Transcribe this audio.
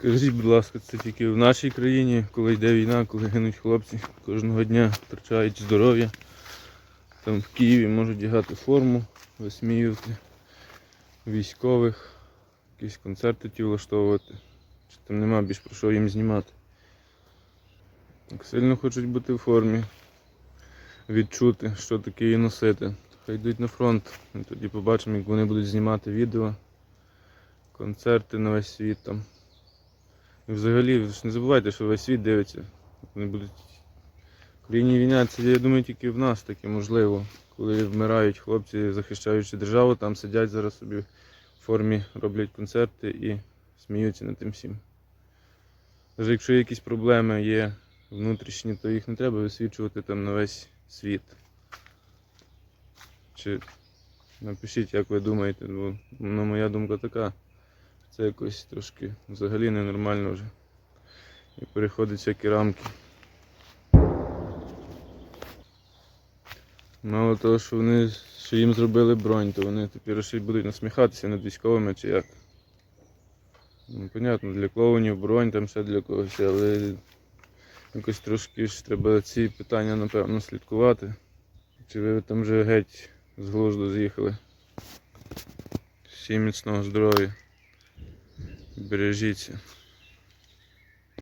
Скажіть, будь ласка, це тільки в нашій країні, коли йде війна, коли гинуть хлопці, кожного дня втрачають здоров'я. Там в Києві можуть дягати форму, висміювати військових, якісь концерти ті влаштовувати. Чи там нема більш про що їм знімати. Так сильно хочуть бути в формі, відчути, що таке її носити. Хай йдуть на фронт. Ми тоді побачимо, як вони будуть знімати відео, концерти на весь світ там. І взагалі, ви ж не забувайте, що весь світ дивиться. Вони будуть. В країні війна, це я думаю тільки в нас таке можливо. Коли вмирають хлопці, захищаючи державу, там сидять зараз собі в формі, роблять концерти і сміються над тим всім. Навіть якщо якісь проблеми є внутрішні, то їх не треба висвічувати там на весь світ. Чи напишіть, як ви думаєте, бо ну, моя думка така. Це якось трошки взагалі ненормально вже. І переходить всякі рамки. Мало того, що вони що їм зробили бронь, то вони тепер ще будуть насміхатися над військовими чи як. Ну, понятно, для клоунів бронь, там ще для когось, але якось трошки ж треба ці питання, напевно, слідкувати. Чи ви там вже геть з глузду з'їхали? Всім міцного здоров'я. Бережіться.